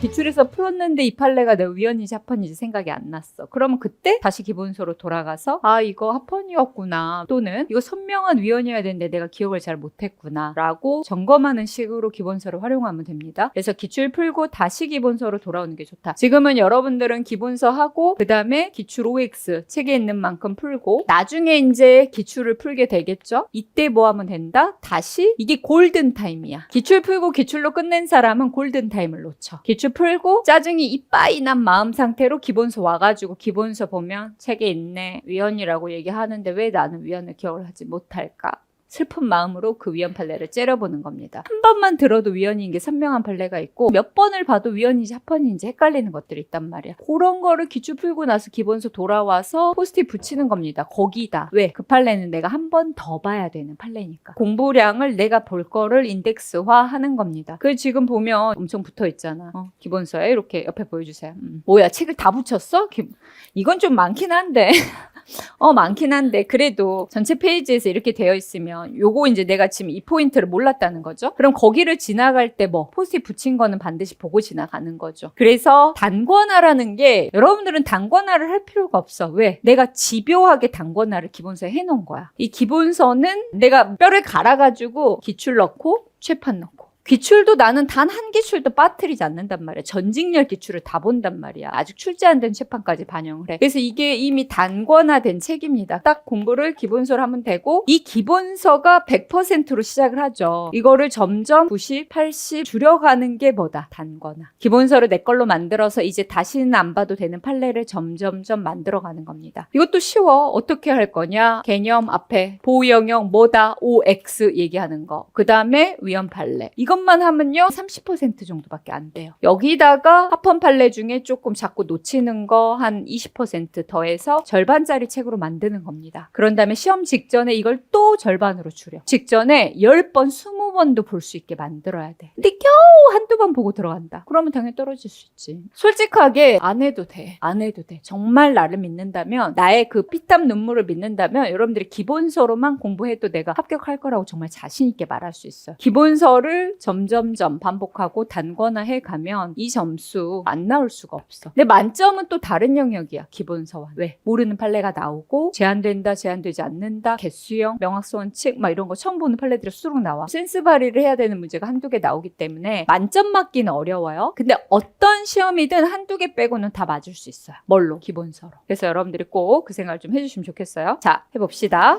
기출에서 풀었는데 이 판례가 내 위헌인지 합헌인지 생각이 안 났어. 그러면 그때 다시 기본서로 돌아가서 아 이거 합헌이었구나 또는 이거 선명한 위헌이어야 되는데 내가 기억을 잘 못했구나 라고 점검하는 식으로 기본서를 활용하면 됩니다. 그래서 기출 풀고 다시 기본서로 돌아오는 게 좋다. 지금은 여러분들은 기본서 하고 그 다음에 기출 OX 책에 있는 만큼 풀고 나중에 이제 기출을 풀게 되겠죠. 이때 뭐 하면 된다? 다시 이게 골든 타임이야. 기출 풀고 기출로 끝낸 사람은 골든 타임을 놓쳐. 기출 풀고 짜증이 이빠이 난 마음 상태로 기본서 와가지고 기본서 보면 책에 있네 위헌이라고 얘기하는데 왜 나는 위헌을 기억을 하지 못할까? 슬픈 마음으로 그 위헌 판례를 째려보는 겁니다. 한 번만 들어도 위헌인 게 선명한 판례가 있고 몇 번을 봐도 위헌인지 합헌인지 헷갈리는 것들이 있단 말이야. 그런 거를 기출 풀고 나서 기본서 돌아와서 포스트잇 붙이는 겁니다. 거기다. 왜? 그 판례는 내가 한 번 더 봐야 되는 판례니까. 공부량을 내가 볼 거를 인덱스화 하는 겁니다. 그 지금 보면 엄청 붙어 있잖아. 어, 기본서에 이렇게 옆에 보여주세요. 음. 뭐야, 책을 다 붙였어? 기- 이건 좀 많긴 한데. 어, 많긴 한데, 그래도 전체 페이지에서 이렇게 되어 있으면, 요거 이제 내가 지금 이 포인트를 몰랐다는 거죠? 그럼 거기를 지나갈 때 뭐, 포스트잇 붙인 거는 반드시 보고 지나가는 거죠. 그래서 단권화라는 게, 여러분들은 단권화를 할 필요가 없어. 왜? 내가 집요하게 단권화를 기본서에 해 놓은 거야. 이 기본서는 내가 뼈를 갈아 가지고 기출 넣고, 최판 넣고. 기출도 나는 단 한 기출도 빠뜨리지 않는단 말이야. 전직렬 기출을 다 본단 말이야. 아직 출제 안된 채판까지 반영을 해. 그래서 이게 이미 단권화된 책입니다. 딱 공부를 기본서로 하면 되고 이 기본서가 100%로 시작을 하죠. 이거를 점점 90, 80 줄여가는 게 뭐다? 단권화. 기본서를 내 걸로 만들어서 이제 다시는 안 봐도 되는 판례를 점점점 만들어가는 겁니다. 이것도 쉬워. 어떻게 할 거냐? 개념 앞에 보호 영역 뭐다? OX 얘기하는 거. 그 다음에 위헌 판례. 이 것만 하면요 30% 정도밖에 안 돼요. 여기다가 합헌 판례 중에 조금 자꾸 놓치는 거 한 20% 더해서 절반짜리 책으로 만드는 겁니다. 그런 다음에 시험 직전에 이걸 또 절반으로 줄여. 직전에 10번, 20 번도 볼 수 있게 만들어야 돼. 근데 겨우 한두 번 보고 들어간다. 그러면 당연히 떨어질 수 있지. 솔직하게 안 해도 돼. 안 해도 돼. 정말 나를 믿는다면 나의 그 피땀 눈물을 믿는다면 여러분들이 기본서로만 공부해도 내가 합격할 거라고 정말 자신 있게 말할 수 있어요. 기본서를 점점점 반복하고 단권화해 가면 이 점수 안 나올 수가 없어. 근데 만점은 또 다른 영역이야. 기본서와. 왜? 모르는 판례가 나오고 제한된다, 제한되지 않는다, 개수형, 명확성 원칙 막 이런 거 처음 보는 판례들이 수록 나와. 센스 발휘를 해야 되는 문제가 한두 개 나오기 때문에 만점 맞기는 어려워요. 근데 어떤 시험이든 한두 개 빼고는 다 맞을 수 있어요. 뭘로? 기본서로. 그래서 여러분들이 꼭 그 생각을 좀 해주시면 좋겠어요. 자, 해봅시다.